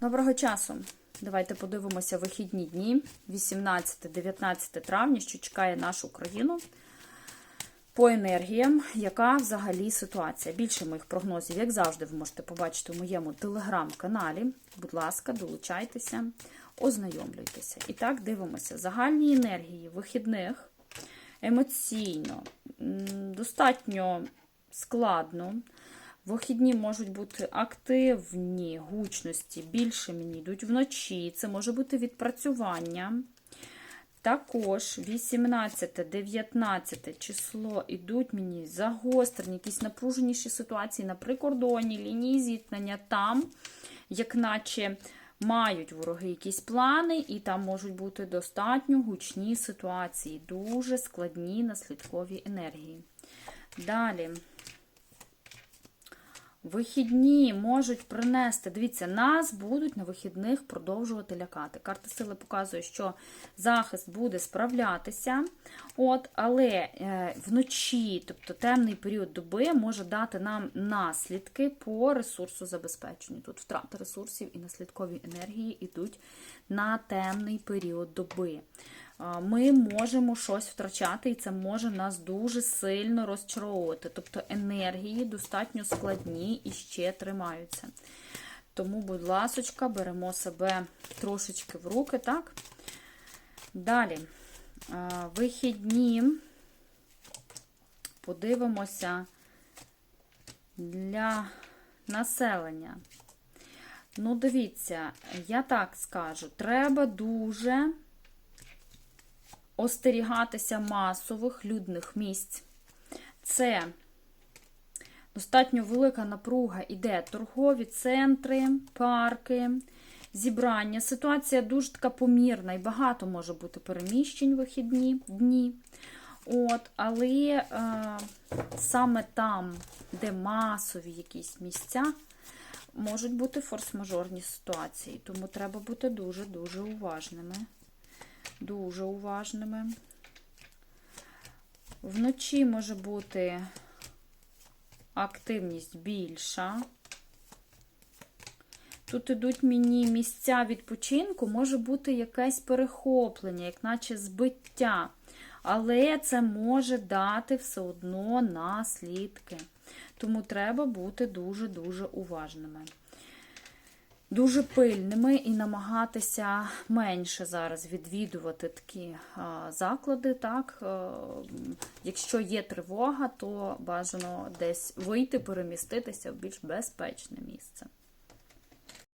Доброго часу! Давайте подивимося вихідні дні, 18-19 травня, що чекає нашу країну по енергіям, яка взагалі ситуація. Більше моїх прогнозів, як завжди, ви можете побачити у моєму телеграм-каналі. Будь ласка, долучайтеся, ознайомлюйтеся. І так, дивимося. Загальні енергії вихідних емоційно, достатньо складно. Вихідні можуть бути активні гучності, більше мені йдуть вночі. Це може бути відпрацювання. Також 18-19 число йдуть мені загострені, якісь напруженіші ситуації на прикордоні, лінії зіткнення там, як наче мають вороги якісь плани, і там можуть бути достатньо гучні ситуації, дуже складні наслідкові енергії. Далі. Вихідні можуть принести, дивіться, нас будуть на вихідних продовжувати лякати. Карта сили показує, що захист буде справлятися, от, але е, вночі, тобто темний період доби, може дати нам наслідки по ресурсу забезпеченню. Тут втрата ресурсів і наслідкові енергії йдуть на темний період доби. Ми можемо щось втрачати, і це може нас дуже сильно розчаровувати. Тобто енергії достатньо складні і ще тримаються. Тому, будь ласочка, беремо себе трошечки в руки, так? Далі, вихідні, подивимося для населення. Ну, дивіться, я так скажу, треба дуже остерігатися масових людних місць. Це достатньо велика напруга іде торгові центри, парки, зібрання. Ситуація дуже така помірна і багато може бути переміщень вихідні дні. От, Але е, саме там, де масові якісь місця, можуть бути форс-мажорні ситуації. Тому треба бути дуже-дуже уважними дуже уважними. Вночі може бути активність більша. Тут ідуть мені місця відпочинку, може бути якесь перехоплення, як наче збиття. Але це може дати все одно наслідки. Тому треба бути дуже-дуже уважними дуже пильними і намагатися менше зараз відвідувати такі заклади. Так? Е, якщо є тривога, то бажано десь вийти, переміститися в більш безпечне місце.